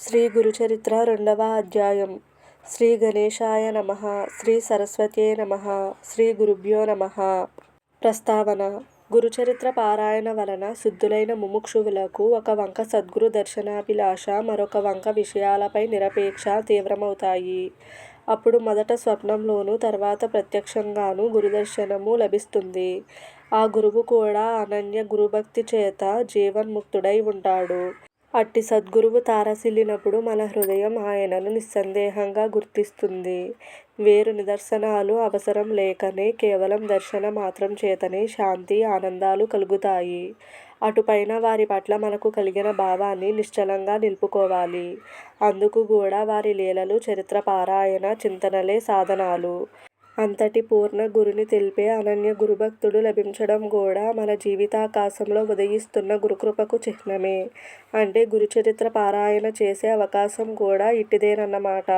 శ్రీ గురుచరిత్ర రెండవ అధ్యాయం. శ్రీ గణేశాయ నమ శ్రీ సరస్వతే నమ శ్రీ గురుభ్యో నమ. ప్రస్తావన. గురుచరిత్ర పారాయణ వలన శుద్ధులైన ముముక్షువులకు ఒక వంక సద్గురు దర్శనాభిలాష మరొక వంక విషయాలపై నిరపేక్ష తీవ్రమవుతాయి. అప్పుడు మొదట స్వప్నంలోను తర్వాత ప్రత్యక్షంగాను గురుదర్శనము లభిస్తుంది. ఆ గురువు కూడా అనన్య గురుభక్తి చేత జీవన్ముక్తుడై ఉంటాడు. అట్టి సద్గురువు తారసిల్లినప్పుడు మన హృదయం ఆయనను నిస్సందేహంగా గుర్తిస్తుంది. వేరు నిదర్శనాలు అవసరం లేకనే కేవలం దర్శన మాత్రం చేతనే శాంతి ఆనందాలు కలుగుతాయి. అటుపైన వారి పట్ల మనకు కలిగిన భావాన్ని నిశ్చలంగా నిలుపుకోవాలి. అందుకు కూడా వారి లీలలు చరిత్ర పారాయణ చింతనలే సాధనాలు. అంతటి పూర్ణ గురుని తెలిపే అనన్య గురుభక్తుడు లభించడం కూడా మన జీవితాకాశంలో ఉదయిస్తున్న గురుకృపకు చిహ్నమే. అంటే గురుచరిత్ర పారాయణ చేసే అవకాశం కూడా ఇట్టిదేనన్నమాట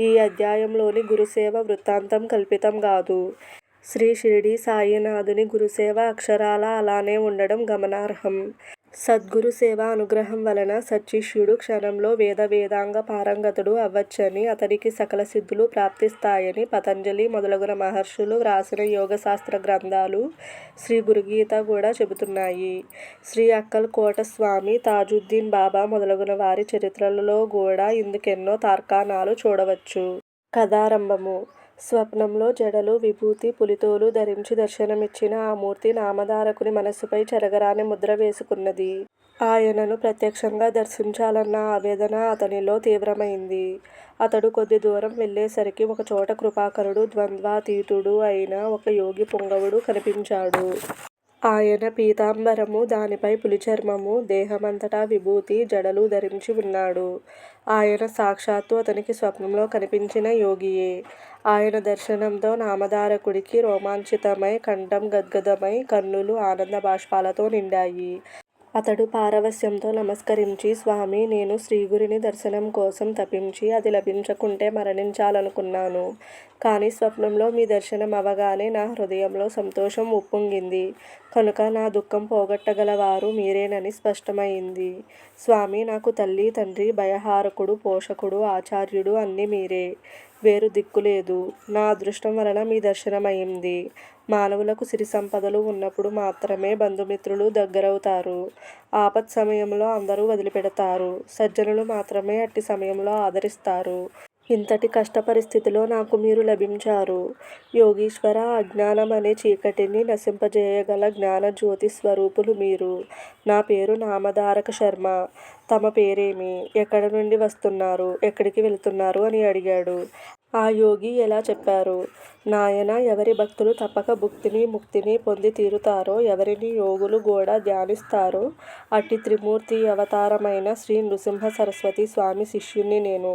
ఈ అధ్యాయంలోని గురుసేవ వృత్తాంతం కల్పితం కాదు శ్రీ షిరిడి సాయినాథుని గురుసేవ అక్షరాల అలానే ఉండడం గమనార్హం. సద్గురు సేవ అనుగ్రహం వలన సచ్చిష్యుడు క్షణంలో వేద వేదాంగ పారంగతుడు అవ్వచ్చని అతనికి సకల సిద్ధులు ప్రాప్తిస్తాయని పతంజలి మొదలగున మహర్షులు వ్రాసిన యోగశాస్త్ర గ్రంథాలు శ్రీ గురుగీత కూడా చెబుతున్నాయి. శ్రీ అక్కల్ కోట స్వామి తాజుద్దీన్ బాబా మొదలగున వారి చరిత్రలలో కూడా ఇందుకెన్నో తార్కాణాలు చూడవచ్చు. కథారంభము. స్వప్నంలో జడలు విభూతి పులితోలు ధరించి దర్శనమిచ్చిన ఆ మూర్తి నామధారకుని మనస్సుపై చెరగరాని ముద్ర వేసుకున్నది. ఆయనను ప్రత్యక్షంగా దర్శించాలన్న ఆవేదన అతనిలో తీవ్రమైంది. అతడు కొద్ది దూరం వెళ్ళేసరికి ఒక చోట కృపాకరుడు ద్వంద్వాతీతుడు అయిన ఒక యోగి పుంగవుడు కనిపించాడు. ఆయన పీతాంబరము దానిపై పులిచర్మము దేహమంతటా విభూతి జడలు ధరించి ఉన్నాడు. ఆయన సాక్షాత్తు అతనికి స్వప్నంలో కనిపించిన యోగియే. ఆయన దర్శనంతో నామధారకుడికి రోమాంచితమై కంఠం గద్గదమై కన్నులు ఆనంద బాష్పాలతో నిండాయి. అతడు పారవస్యంతో నమస్కరించి స్వామి నేను శ్రీగురిని దర్శనం కోసం తపించి అది లభించకుంటే మరణించాలనుకున్నాను. కానీ స్వప్నంలో మీ దర్శనం అవగానే నా హృదయంలో సంతోషం ఉప్పొంగింది. కనుక నా దుఃఖం పోగొట్టగలవారు మీరేనని స్పష్టమైంది. స్వామి నాకు తల్లి తండ్రి భయహారకుడు పోషకుడు ఆచార్యుడు అన్నీ మీరే. వేరు దిక్కులేదు నా అదృష్టం వలన మీ దర్శనమైంది. మానవులకు సిరి సంపదలు ఉన్నప్పుడు మాత్రమే బంధుమిత్రులు దగ్గరవుతారు. ఆపత్ సమయంలో అందరూ వదిలిపెడతారు. సజ్జనులు మాత్రమే అట్టి సమయంలో ఆదరిస్తారు. ఇంతటి కష్ట పరిస్థితిలో నాకు మీరు లభించారు. యోగీశ్వర అజ్ఞానం అనే చీకటిని నశింపజేయగల జ్ఞాన జ్యోతి స్వరూపులు మీరు. నా పేరు నామధారక శర్మ. తమ పేరేమి? ఎక్కడ నుండి వస్తున్నారు? ఎక్కడికి వెళుతున్నారు? అని అడిగాడు. ఆ యోగి ఎలా చెప్పారు? నాయన ఎవరి భక్తులు తప్పక భుక్తిని ముక్తిని పొంది తీరుతారో ఎవరిని యోగులు కూడా ధ్యానిస్తారో అట్టి త్రిమూర్తి అవతారమైన శ్రీ నృసింహ సరస్వతి స్వామి శిష్యుణ్ణి నేను.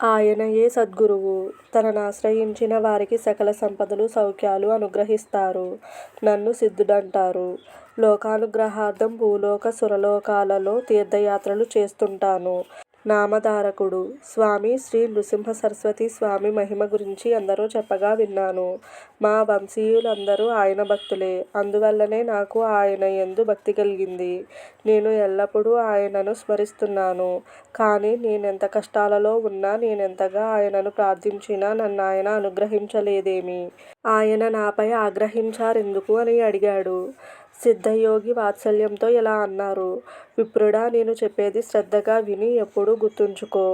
ఆయనయే సద్గురువు? తనను ఆశ్రయించిన వారికి సకల సంపదలు సౌఖ్యాలు అనుగ్రహిస్తారు. నన్ను సిద్ధుడంటారు. లోకానుగ్రహార్థం భూలోక సురలోకాలలో తీర్థయాత్రలు చేస్తుంటాను. నామధారకుడు. స్వామి శ్రీ నృసింహ సరస్వతి స్వామి మహిమ గురించి అందరూ చెప్పగా విన్నాను. మా వంశీయులందరూ ఆయన భక్తులే. అందువల్లనే నాకు ఆయన ఎందు భక్తి కలిగింది. నేను ఎల్లప్పుడూ ఆయనను స్మరిస్తున్నాను. కానీ నేనెంత కష్టాలలో ఉన్నా నేనెంతగా ఆయనను ప్రార్థించినా నన్ను ఆయన అనుగ్రహించలేదేమి? ఆయన నాపై ఆగ్రహించారెందుకు అని అడిగాడు. సిద్ధయోగి వాత్సల్యంతో ఇలా అన్నారు. విప్రుడా నేను చెప్పేది శ్రద్ధగా విని ఎప్పుడూ గుర్తుంచుకో.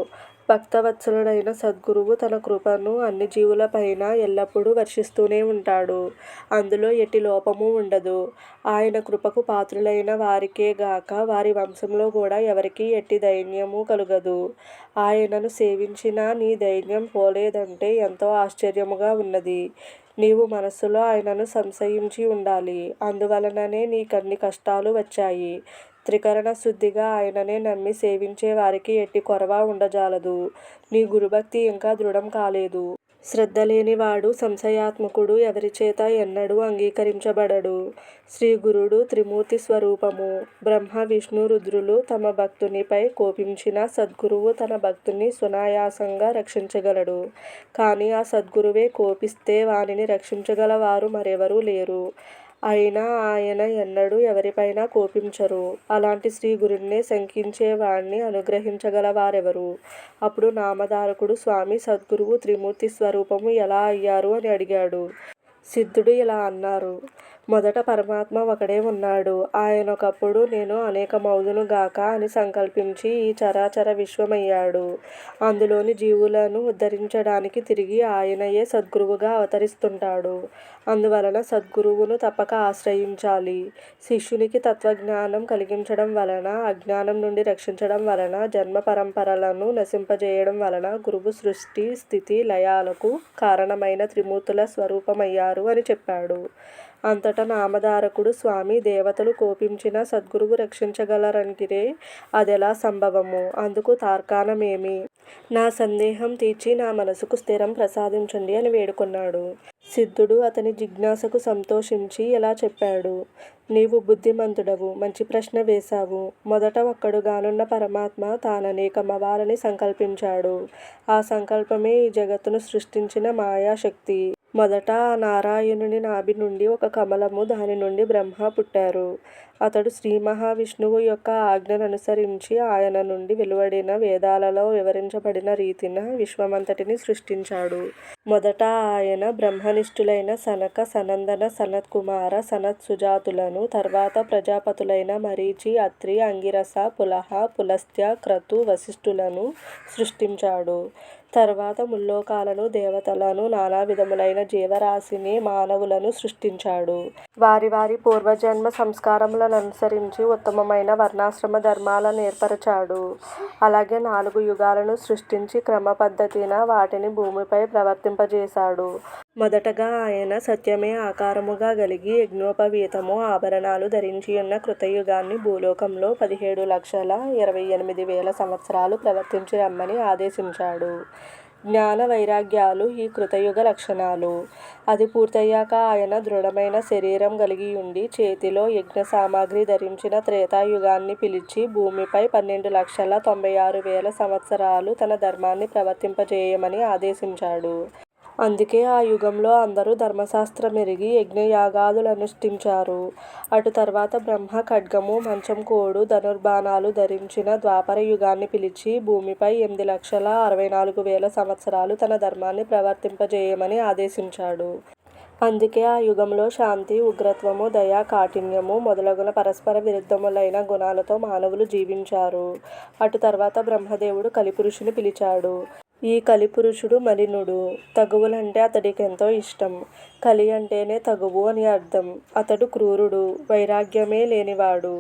భక్తవత్సలుడైన సద్గురువు తన కృపను అన్ని జీవులపైన ఎల్లప్పుడూ వర్షిస్తూనే ఉంటాడు. అందులో ఎట్టి లోపము ఉండదు. ఆయన కృపకు పాత్రులైన వారికే గాక వారి వంశంలో కూడా ఎవరికీ ఎట్టి దైన్యము కలుగదు. ఆయనను సేవించినా నీ దైన్యం పోలేదంటే ఎంతో ఆశ్చర్యముగా ఉన్నది. నీవు మనస్సులో ఆయనను సంశయించి ఉండాలి. అందువలననే నీకన్ని కష్టాలు వచ్చాయి. త్రికరణ శుద్ధిగా ఆయననే నమ్మి సేవించే వారికి ఎట్టి కొరవ ఉండజాలదు. నీ గురుభక్తి ఇంకా దృఢం కాలేదు. శ్రద్ధ లేనివాడు సంశయాత్మకుడు ఎవరిచేత ఎన్నడూ అంగీకరించబడడు. శ్రీ గురుడు త్రిమూర్తి స్వరూపము. బ్రహ్మ విష్ణు రుద్రులు తమ భక్తునిపై కోపించిన సద్గురువు తన భక్తుని సునాయాసంగా రక్షించగలడు. కానీ ఆ సద్గురువే కోపిస్తే వానిని రక్షించగలవారు మరెవరూ లేరు. అయినా ఆయన ఎన్నడూ ఎవరిపైనా కోపించరు. అలాంటి శ్రీగురుణ్ణే శంకించేవాణ్ణి అనుగ్రహించగల వారెవరు? అప్పుడు నామధారకుడు స్వామీ సద్గురువు త్రిమూర్తి స్వరూపము ఎలా అయ్యారు అని అడిగాడు. సిద్ధుడు ఇలా అన్నారు. మొదట పరమాత్మ ఒకడే ఉన్నాడు. ఆయనొకప్పుడు నేను అనేకమౌదును గాక అని సంకల్పించి ఈ చరాచర విశ్వమయ్యాడు. అందులోని జీవులను ఉద్ధరించడానికి తిరిగి ఆయనయే సద్గురువుగా అవతరిస్తుంటాడు. అందువలన సద్గురువును తప్పక ఆశ్రయించాలి. శిష్యునికి తత్వజ్ఞానం కలిగించడం వలన, అజ్ఞానం నుండి రక్షించడం వలన, జన్మ పరంపరలను నశింపజేయడం వలన గురువు సృష్టి, స్థితి, లయాలకు కారణమైన త్రిమూర్తుల స్వరూపమయ్యారు అని చెప్పాడు. అంతటా నామధారకుడు స్వామి దేవతలు కోపించిన సద్గురువు రక్షించగలరంటిరే అదెలా సంభవము? అందుకు తార్కాణమేమి? నా సందేహం తీర్చి నా మనసుకు స్థిరం ప్రసాదించండి అని వేడుకున్నాడు సిద్ధుడు అతని జిజ్ఞాసకు సంతోషించి ఇలా చెప్పాడు. నీవు బుద్ధిమంతుడవు. మంచి ప్రశ్న వేశావు. మొదట ఒక్కడుగానున్న పరమాత్మ తాననేకమవాలని సంకల్పించాడు. ఆ సంకల్పమే ఈ జగత్తును సృష్టించిన మాయాశక్తి. మొదట నారాయణుని నాభి నుండి ఒక కమలము, దాని నుండి బ్రహ్మ పుట్టారు. అతడు శ్రీమహావిష్ణువు యొక్క ఆజ్ఞను అనుసరించి ఆయన నుండి వెలువడిన వేదాలలో వివరించబడిన రీతిన విశ్వమంతటిని సృష్టించాడు. మొదట ఆయన బ్రహ్మనిష్ఠులైన సనక, సనందన, సనత్ కుమార సనత్ సుజాతులను తర్వాత ప్రజాపతులైన మరీచి, అత్రి, అంగిరస, పులహ, పులస్త్య, క్రతు, వశిష్ఠులను సృష్టించాడు. తర్వాత ముల్లోకాలను, దేవతలను, నానా విధములైన జీవరాశిని, మానవులను సృష్టించాడు. వారి వారి పూర్వజన్మ సంస్కారములను అనుసరించి ఉత్తమమైన వర్ణాశ్రమ ధర్మాలను ఏర్పరచాడు అలాగే నాలుగు యుగాలను సృష్టించి క్రమ పద్ధతిన వాటిని భూమిపై ప్రవర్తింపజేశాడు. మొదటగా ఆయన సత్యమే ఆకారముగా గలిగి యజ్ఞోపవీతము, ఆభరణాలు ధరించియున్న కృతయుగాన్ని భూలోకంలో పదిహేడు లక్షల ఇరవై ఎనిమిది వేల సంవత్సరాలు ప్రవర్తించి రమ్మని ఆదేశించాడు. జ్ఞాన వైరాగ్యాలు ఈ కృతయుగ లక్షణాలు. అది పూర్తయ్యాక ఆయన దృఢమైన శరీరం కలిగి ఉండి చేతిలో యజ్ఞ సామాగ్రి ధరించిన త్రేతాయుగాన్ని పిలిచి భూమిపై పన్నెండు లక్షల తొంభై ఆరు వేల సంవత్సరాలు తన ధర్మాన్ని ప్రవర్తింపజేయమని ఆదేశించాడు. అందుకే ఆ యుగంలో అందరూ ధర్మశాస్త్రమెరిగి యజ్ఞయాగాదులనుష్ఠించారు. అటు తర్వాత బ్రహ్మ ఖడ్గము, మంచం కోడు ధనుర్బాణాలు ధరించిన ద్వాపర యుగాన్ని పిలిచి భూమిపై ఎనిమిది లక్షల అరవై నాలుగు వేల సంవత్సరాలు తన ధర్మాన్ని ప్రవర్తింపజేయమని ఆదేశించాడు. అందుకే ఆ యుగంలో శాంతి, ఉగ్రత్వము, దయ, కాఠిన్యము మొదలగున పరస్పర విరుద్ధములైన గుణాలతో మానవులు జీవించారు. అటు తర్వాత బ్రహ్మదేవుడు కలిపురుషుని పిలిచాడు. ఈ కలిపురుషుడు మలినుడు. తగువులంటే అతడికెంతో ఇష్టం. కలి అంటేనే తగువు అని అర్థం. అతడు క్రూరుడు. వైరాగ్యమే లేనివాడు.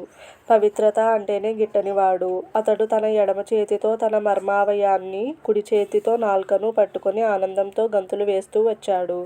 పవిత్రత అంటేనే గిట్టనివాడు. అతడు తన ఎడమ చేతితో తన మర్మావయాన్ని, కుడి చేతితో నాల్కను పట్టుకొని ఆనందంతో గంతులు వేస్తూ వచ్చాడు.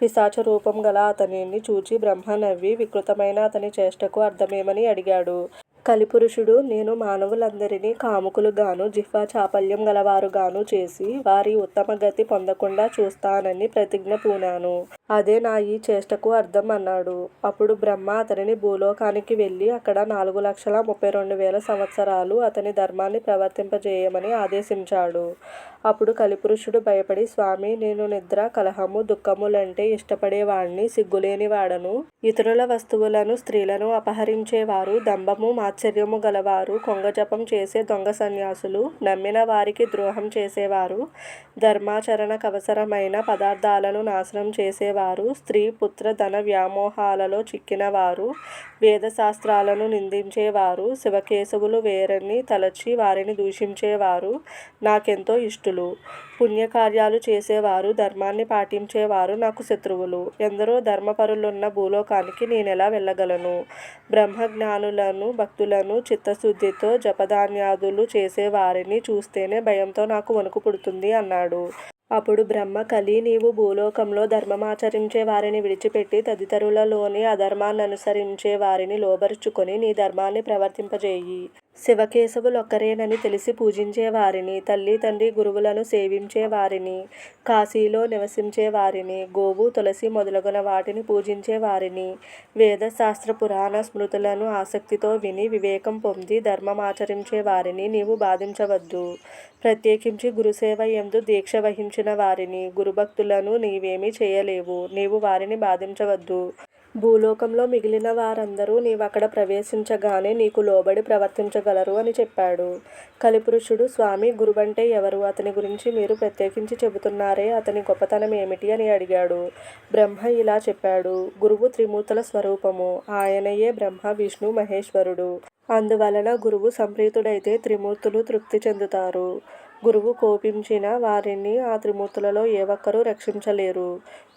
పిశాచ రూపం గల అతనిని చూచి బ్రహ్మ నవ్వి వికృతమైన అతని చేష్టకు అర్థమేమని అడిగాడు. కలిపురుషుడు నేను మానవులందరినీ కాముకులుగాను, జిహ్వా చాపల్యం గలవారుగాను చేసి, వారి ఉత్తమ గతి పొందకుండా చూస్తానని ప్రతిజ్ఞ పూనాను. అదే నా ఈ చేష్టకు అర్థం అన్నాడు. అప్పుడు బ్రహ్మ అతనిని భూలోకానికి వెళ్ళి అక్కడ నాలుగు లక్షల ముప్పై రెండు వేల సంవత్సరాలు అతని ధర్మాన్ని ప్రవర్తింపజేయమని ఆదేశించాడు. అప్పుడు కలిపురుషుడు భయపడి స్వామి నేను నిద్ర, కలహము, దుఃఖములంటే ఇష్టపడేవాణ్ణి, సిగ్గులేనివాడను. ఇతరుల వస్తువులను, స్త్రీలను అపహరించేవారు, దంభము, ఆశ్చర్యము గలవారు, కొంగజపం చేసే దొంగ సన్యాసులు, నమ్మిన వారికి ద్రోహం చేసేవారు, ధర్మాచరణకు అవసరమైన పదార్థాలను నాశనం చేసేవారు, స్త్రీ, పుత్ర, ధన వ్యామోహాలలో చిక్కినవారు, వేదశాస్త్రాలను నిందించేవారు, శివకేశవులు వేరని తలచి వారిని దూషించేవారు నాకెంతో ఇష్టులు. పుణ్యకార్యాలు చేసేవారు, ధర్మాన్ని పాటించేవారు నాకు శత్రువులు. ఎందరో ధర్మపరులున్న భూలోకానికి నేనెలా వెళ్ళగలను? బ్రహ్మజ్ఞానులను, భక్తులను, చిత్తశుద్ధితో జపధాన్యాదులు చేసేవారిని చూస్తేనే భయంతో నాకు వణుకు పుడుతుంది అన్నాడు. అప్పుడు బ్రహ్మ కలి నీవు భూలోకంలో ధర్మమాచరించే వారిని విడిచిపెట్టి తదితరులలోని అధర్మాన్ని అనుసరించే వారిని లోబరుచుకొని నీ ధర్మాన్ని ప్రవర్తింపజేయి. శివకేశవులొక్కరేనని తెలిసి పూజించేవారిని, తల్లి తండ్రి గురువులను సేవించేవారిని, కాశీలో నివసించేవారిని, గోవు, తులసి మొదలగున వాటిని పూజించేవారిని, వేద, శాస్త్ర, పురాణ స్మృతులను ఆసక్తితో విని వివేకం పొంది ధర్మమాచరించేవారిని నీవు బాధించవద్దు. ప్రత్యేకించి గురుసేవ యందు దీక్ష వహించిన వారిని, గురుభక్తులను నీవేమీ చేయలేవు. నీవు వారిని బాధించవద్దు. భూలోకంలో మిగిలిన వారందరూ నీవక్కడ ప్రవేశించగానే నీకు లోబడి ప్రవర్తించగలరు అని చెప్పాడు. కలిపురుషుడు స్వామి గురువంటే ఎవరు? అతని గురించి మీరు ప్రత్యేకించి చెబుతున్నారే అతని గొప్పతనం ఏమిటి? అని అడిగాడు. బ్రహ్మ ఇలా చెప్పాడు. గురువు త్రిమూర్తుల స్వరూపము. ఆయనయే బ్రహ్మ, విష్ణు, మహేశ్వరుడు. అందువలన గురువు సంప్రీతుడైతే త్రిమూర్తులు తృప్తి చెందుతారు. గురువు కోపించిన వారిని ఆ త్రిమూర్తులలో ఏ ఒక్కరూ రక్షించలేరు.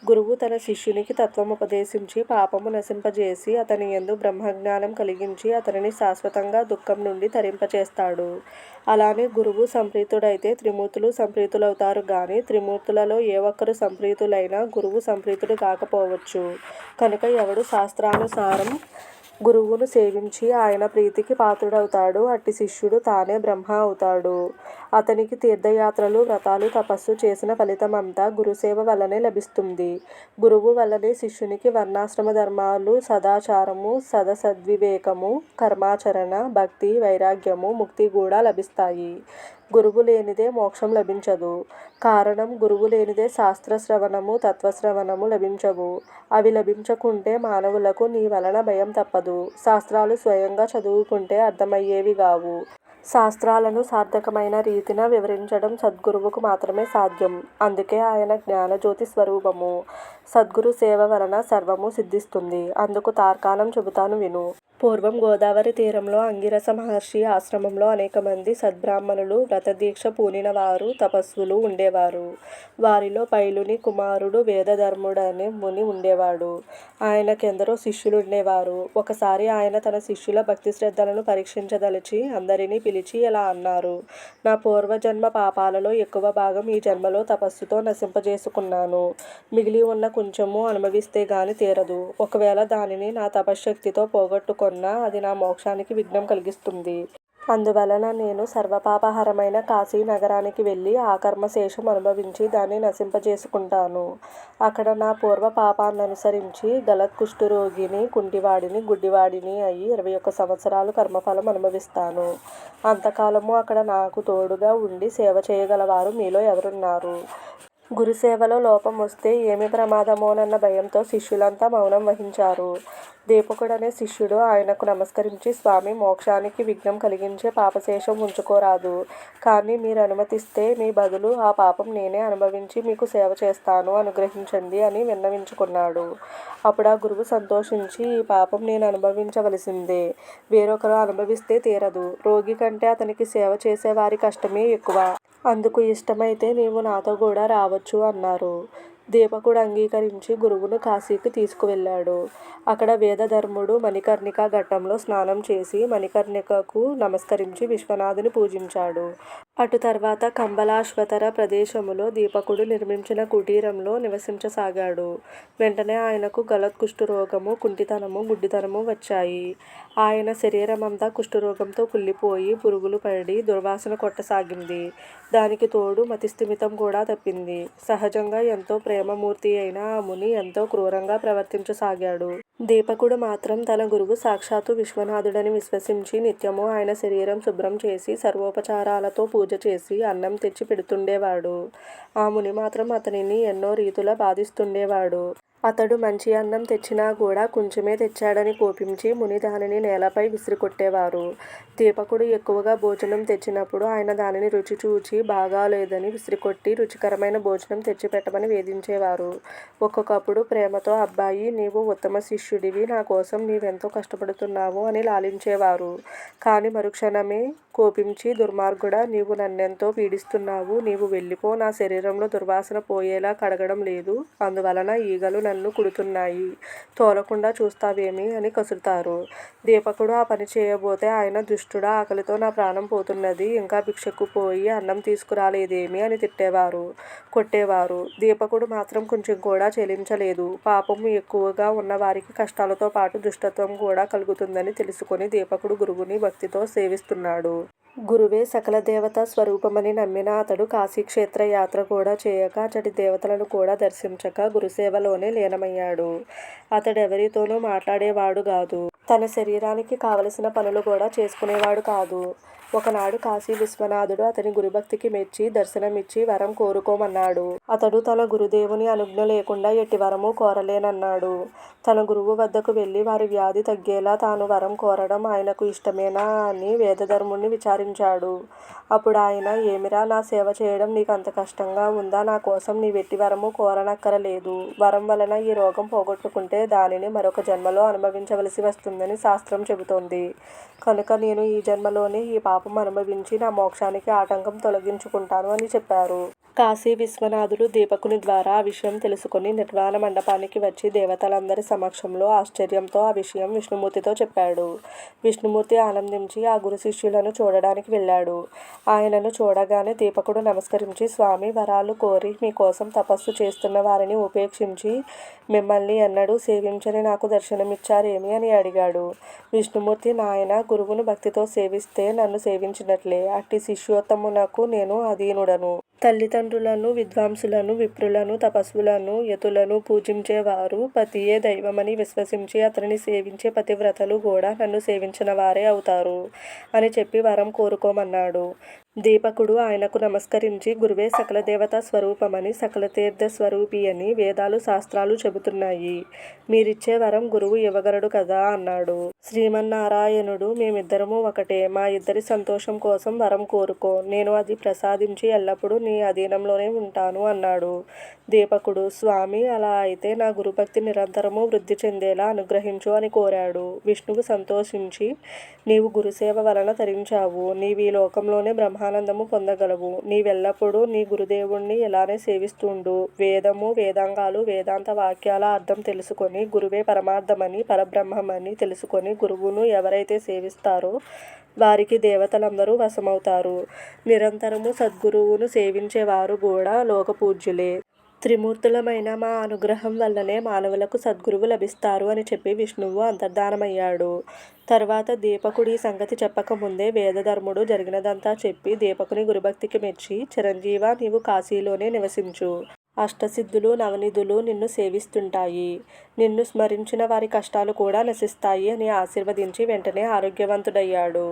గురువు తన శిష్యునికి తత్వముపదేశించి పాపము నశింపజేసి అతని ఎందు బ్రహ్మజ్ఞానం కలిగించి అతనిని శాశ్వతంగా దుఃఖం నుండి తరింపచేస్తాడు. అలానే గురువు సంప్రీతుడైతే త్రిమూర్తులు సంప్రీతులవుతారు కానీ త్రిమూర్తులలో ఏ ఒక్కరు సంప్రీతులైనా గురువు సంప్రీతుడు కాకపోవచ్చు. కనుక ఎవడు శాస్త్రానుసారం గురువును సేవించి ఆయన ప్రీతికి పాత్రుడవుతాడు అట్టి శిష్యుడు తానే బ్రహ్మ అవుతాడు. అతనికి తీర్థయాత్రలు, వ్రతాలు, తపస్సు చేసిన ఫలితమంతా గురుసేవ వల్లనే లభిస్తుంది. గురువు వల్లనే శిష్యునికి వర్ణాశ్రమ ధర్మాలు, సదాచారము, సదసద్వివేకము, కర్మాచరణ, భక్తి, వైరాగ్యము, ముక్తి కూడా లభిస్తాయి. గురువు లేనిదే మోక్షం లభించదు. కారణం గురువు లేనిదే శాస్త్రశ్రవణము తత్వశ్రవణము లభించవు. అవి లభించకుంటే మానవులకు నీ వలన భయం తప్పదు. శాస్త్రాలు స్వయంగా చదువుకుంటే అర్థమయ్యేవి కావు శాస్త్రాలను సార్థకమైన రీతిన వివరించడం సద్గురువుకు మాత్రమే సాధ్యం. అందుకే ఆయన జ్ఞానజ్యోతి స్వరూపము. సద్గురు సేవ వలన సర్వము సిద్ధిస్తుంది. అందుకు తార్కాణం చెబుతాను విను. పూర్వం గోదావరి తీరంలో అంగిరస మహర్షి ఆశ్రమంలో అనేకమంది సద్బ్రాహ్మణులు, వ్రతదీక్ష పూనినవారు, తపస్సులు ఉండేవారు. వారిలో పైలుని కుమారుడు వేదధర్ముడనే ముని ఉండేవాడు. ఆయనకెందరో శిష్యులు ఉండేవారు ఒకసారి ఆయన తన శిష్యుల భక్తి శ్రద్ధలను పరీక్షించదలిచి అందరినీ పిలిచి ఇలా అన్నారు. నా పూర్వజన్మ పాపాలలో ఎక్కువ భాగం ఈ జన్మలో తపస్సుతో నశింపజేసుకున్నాను. మిగిలి ఉన్న కొంచెము అనుభవిస్తే గాని తీరదు. ఒకవేళ దానిని నా తపశ్శక్తితో పోగొట్టుకొని పోగొట్టుకొన్నా అది నా మోక్షానికి విఘ్నం కలిగిస్తుంది. అందువలన నేను సర్వపాపహరమైన కాశీ నగరానికి వెళ్ళి ఆ కర్మశేషం అనుభవించి దాన్ని నశింపజేసుకుంటాను. అక్కడ నా పూర్వ పాపాన్ని అనుసరించి గలత్ కుష్ఠరోగిని కుంటివాడిని, గుడ్డివాడిని అయి ఇరవై ఒక్క సంవత్సరాలు కర్మఫలం అనుభవిస్తాను. అంతకాలము అక్కడ నాకు తోడుగా ఉండి సేవ చేయగలవారు మీలో ఎవరున్నారు? గురుసేవలో లోపం వస్తే ఏమి ప్రమాదమోనన్న భయంతో శిష్యులంతా మౌనం వహించారు. దీపకుడనే శిష్యుడు ఆయనకు నమస్కరించి స్వామి మోక్షానికి విఘ్నం కలిగించే పాపశేషం ఉంచుకోరాదు. కానీ మీరు అనుమతిస్తే మీ బదులు ఆ పాపం నేనే అనుభవించి మీకు సేవ చేస్తాను అనుగ్రహించండి అని విన్నవించుకున్నాడు. అప్పుడా గురువు సంతోషించి ఈ పాపం నేను అనుభవించవలసిందే. వేరొకరు అనుభవిస్తే తీరదు. రోగి కంటే అతనికి సేవ చేసేవారి కష్టమే ఎక్కువ. అందుకు ఇష్టమైతే నీవు నాతో కూడా రావచ్చు అన్నారు. దీపకుడు అంగీకరించి గురువును కాశీకి తీసుకువెళ్ళాడు. అక్కడ వేదధర్ముడు మణికర్ణిక ఘట్టంలో స్నానం చేసి మణికర్ణికకు నమస్కరించి విశ్వనాథుని పూజించాడు. అటు తర్వాత కంబళాశ్వతర ప్రదేశములో దీపకుడు నిర్మించిన కుటీరంలో నివసించసాగాడు. వెంటనే ఆయనకు గలత్ కుష్ఠరోగము కుంటితనము, గుడ్డితనము వచ్చాయి. ఆయన శరీరమంతా కుష్ఠరోగంతో కుళ్ళిపోయి పురుగులు పడి దుర్వాసన కొట్టసాగింది. దానికి తోడు మతిస్థిమితం కూడా తప్పింది. సహజంగా ఎంతో ప్రేమమూర్తి అయిన ఆ ముని ఎంతో క్రూరంగా ప్రవర్తించసాగాడు. దీపకుడు మాత్రం తన గురువు సాక్షాత్తు విశ్వనాథుడని విశ్వసించి నిత్యము ఆయన శరీరం శుభ్రం చేసి సర్వోపచారాలతో పూజ చేసి అన్నం తెచ్చి పెడుతుండేవాడు. ఆ ముని మాత్రం అతనిని ఎన్నో రీతుల బాధిస్తుండేవాడు. అతడు మంచి అన్నం తెచ్చినా కూడా కొంచెమే తెచ్చాడని కోపించి ముని దానిని నేలపై విసిరికొట్టేవారు. దీపకుడు ఎక్కువగా భోజనం తెచ్చినప్పుడు ఆయన దానిని రుచి చూచి బాగాలేదని విసిరికొట్టి రుచికరమైన భోజనం తెచ్చిపెట్టమని వేధించేవారు. ఒక్కొక్కప్పుడు ప్రేమతో అబ్బాయి నీవు ఉత్తమ శిష్యుడివి నా కోసం నీవెంతో కష్టపడుతున్నావు అని లాలించేవారు. కానీ మరుక్షణమే కోపించి దుర్మార్గుడా నీవు నన్నెంతో పీడిస్తున్నావు. నీవు వెళ్ళిపో నా శరీరంలో దుర్వాసన పోయేలా కడగడం లేదు. అందువలన ఈగలు నన్ను కుడుతున్నాయి. తోలకుండా చూస్తావేమి అని కసురుతారు. దీపకుడు ఆ పని చేయబోతే ఆయన దుష్టుడా ఆకలితో నా ప్రాణం పోతున్నది. ఇంకా భిక్షకు పోయి అన్నం తీసుకురాలేదేమి అని తిట్టేవారు. కొట్టేవారు. దీపకుడు మాత్రం కొంచెం కూడా చెలించలేదు పాపం ఎక్కువగా ఉన్న వారికి కష్టాలతో పాటు దుష్టత్వం కూడా కలుగుతుందని తెలుసుకొని దీపకుడు గురువుని భక్తితో సేవిస్తున్నాడు. గురువే సకల దేవతా స్వరూపమని నమ్మిన అతడు కాశీక్షేత్ర యాత్ర కూడా చేయక అతడి దేవతలను కూడా దర్శించక గురుసేవలోనే లీనమయ్యాడు. అతడెవరితోనూ మాట్లాడేవాడు కాదు తన శరీరానికి కావలసిన పనులు కూడా చేసుకునేవాడు కాదు. ఒకనాడు కాశీ విశ్వనాథుడు అతని గురుభక్తికి మెచ్చి దర్శనమిచ్చి వరం కోరుకోమన్నాడు. అతడు తన గురుదేవుని అనుజ్ఞ లేకుండా ఎట్టి వరము కోరలేనన్నాడు. తన గురువు వద్దకు వెళ్ళి వారి వ్యాధి తగ్గేలా తాను వరం కోరడం ఆయనకు ఇష్టమేనా అని వేదధర్ముణ్ణి విచారించాడు. అప్పుడు ఆయన ఏమిరా నా సేవ చేయడం నీకు అంత కష్టంగా ఉందా? నా కోసం నీ వెట్టి వరము కోరనక్కరలేదు. వరం వలన ఈ రోగం పోగొట్టుకుంటే దానిని మరొక జన్మలో అనుభవించవలసి వస్తుందని శాస్త్రం చెబుతోంది. కనుక నేను ఈ జన్మలోనే ఈ పాపం అనుభవించి నా మోక్షానికి ఆటంకం తొలగించుకుంటాను అని చెప్పారు. కాశీ విశ్వనాథుడు దీపకుని ద్వారా ఆ విషయం తెలుసుకుని నిర్వాణ మండపానికి వచ్చి దేవతలందరి సమక్షంలో ఆశ్చర్యంతో ఆ విషయం విష్ణుమూర్తితో చెప్పాడు. విష్ణుమూర్తి ఆనందించి ఆ గురు శిష్యులను చూడడానికి వెళ్ళాడు. ఆయనను చూడగానే దీపకుడు నమస్కరించి స్వామి వరాలు కోరి మీకోసం తపస్సు చేస్తున్న వారిని ఉపేక్షించి మిమ్మల్ని ఎన్నడూ సేవించని నాకు దర్శనమిచ్చారేమి? అని అడిగాడు. విష్ణుమూర్తి నాయన గురువును భక్తితో సేవిస్తే నన్ను సేవించినట్లే. అట్టి శిష్యోత్తమునకు నేను అధీనుడను. తల్లిదండ్రులను విద్వాంసులను విప్రులను తపస్సులను యతులను పూజించేవారు. పతియే దైవమని విశ్వసించి అతనిని సేవించే పతివ్రతలు కూడా నన్ను సేవించిన వారే అవుతారు అని చెప్పి వరం కోరుకోమన్నాడు. దీపకుడు ఆయనకు నమస్కరించి గురువే సకల దేవతా స్వరూపమని సకల తీర్థ స్వరూపి అని వేదాలు శాస్త్రాలు చెబుతున్నాయి. మీరిచ్చే వరం గురువు ఇవ్వగలడు కదా అన్నాడు. శ్రీమన్నారాయణుడు మేమిద్దరము ఒకటే. మా ఇద్దరి సంతోషం కోసం వరం కోరుకో. నేను అది ప్రసాదించి ఎల్లప్పుడూ నీ అధీనంలోనే ఉంటాను అన్నాడు. దీపకుడు స్వామి అలా అయితే నా గురుభక్తి నిరంతరము వృద్ధి చెందేలా అనుగ్రహించు అని కోరాడు. విష్ణువు సంతోషించి నీవు గురుసేవ వలన తరించావు. నీవు ఈ లోకంలోనే బ్రహ్మానందము పొందగలవు. నీవెల్లప్పుడూ నీ గురుదేవుణ్ణి ఎలానే సేవిస్తుండు. వేదము వేదాంగాలు వేదాంత వాక్యాల అర్థం తెలుసుకొని గురువే పరమార్థమని పరబ్రహ్మమని తెలుసుకొని గురువును ఎవరైతే సేవిస్తారో వారికి దేవతలందరూ వశమవుతారు. నిరంతరము సద్గురువును జీవించేవారు కూడా లోకపూజ్యులే. త్రిమూర్తులమైన మా అనుగ్రహం వల్లనే మానవులకు సద్గురువు లభిస్తారు అని చెప్పి విష్ణువు అంతర్ధానమయ్యాడు. తర్వాత దీపకుడి సంగతి చెప్పకముందే వేదధర్ముడు జరిగినదంతా చెప్పి దీపకుని గురుభక్తికి మెచ్చి చిరంజీవ నీవు కాశీలోనే నివసించు. అష్టసిద్ధులు నవనిధులు నిన్ను సేవిస్తుంటాయి. నిన్ను స్మరించిన వారి కష్టాలు కూడా నశిస్తాయి అని ఆశీర్వదించి వెంటనే ఆరోగ్యవంతుడయ్యాడు.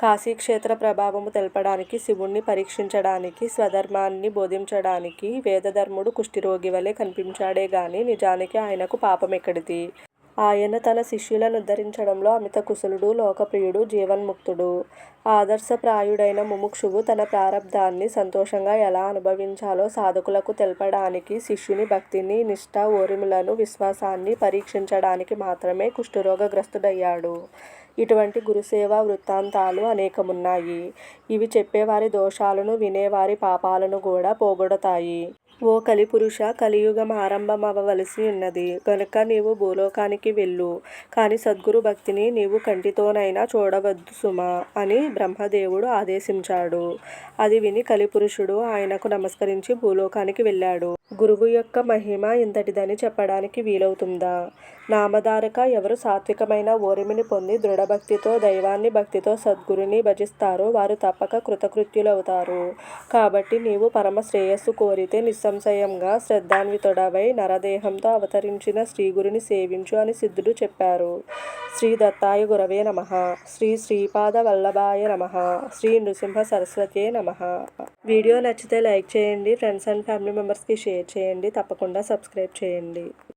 కాశీక్షేత్ర ప్రభావము తెలపడానికి శివుణ్ణి పరీక్షించడానికి స్వధర్మాన్ని బోధించడానికి వేదధర్ముడు కుష్ఠిరోగి వలె కనిపించాడే గాని నిజానికి ఆయనకు పాపం ఎక్కడిది? ఆయన తన శిష్యులను ఉద్ధరించడంలో అమిత కుశలుడు లోకప్రియుడు జీవన్ముక్తుడు. ఆదర్శప్రాయుడైన ముముక్షువు తన ప్రారబ్ధాన్ని సంతోషంగా ఎలా అనుభవించాలో సాధకులకు తెలపడానికి శిష్యుని భక్తిని నిష్ఠ ఓరిములను విశ్వాసాన్ని పరీక్షించడానికి మాత్రమే కుష్ఠరోగగ్రస్తుడయ్యాడు. ఇటువంటి గురుసేవా వృత్తాంతాలు అనేకమున్నాయి. ఇవి చెప్పేవారి దోషాలను వినేవారి పాపాలను కూడా పోగొడతాయి. ఓ కలిపురుష కలియుగం ఆరంభమవవలసి ఉన్నది. కనుక నీవు భూలోకానికి వెళ్ళు. కానీ సద్గురు భక్తిని నీవు కంటితోనైనా చూడవద్దు సుమా అని బ్రహ్మదేవుడు ఆదేశించాడు. అది విని కలిపురుషుడు ఆయనకు నమస్కరించి భూలోకానికి వెళ్ళాడు. గురువు యొక్క మహిమ ఇంతటిదని చెప్పడానికి వీలవుతుందా? నామధారక ఎవరు సాత్వికమైన ఓరిమిని పొంది దృఢభక్తితో దైవాన్ని భక్తితో సద్గురుని భజిస్తారో వారు తప్పక కృతకృత్యులవుతారు. కాబట్టి నీవు పరమ శ్రేయస్సు కోరితే నిస్సంశయంగా శ్రద్ధాన్వితుడవై నరదేహంతో అవతరించిన శ్రీగురుని సేవించు అని సిద్ధుడు చెప్పారు. శ్రీ దత్తాయ గురవే నమ. శ్రీ శ్రీపాద వల్లభాయ నమ. శ్రీ నృసింహ సరస్వతే నమ. వీడియో నచ్చితే లైక్ చేయండి ఫ్రెండ్స్ అండ్ ఫ్యామిలీ మెంబర్స్కి షేర్ చేయండి తప్పకుండా సబ్స్క్రైబ్ చేయండి.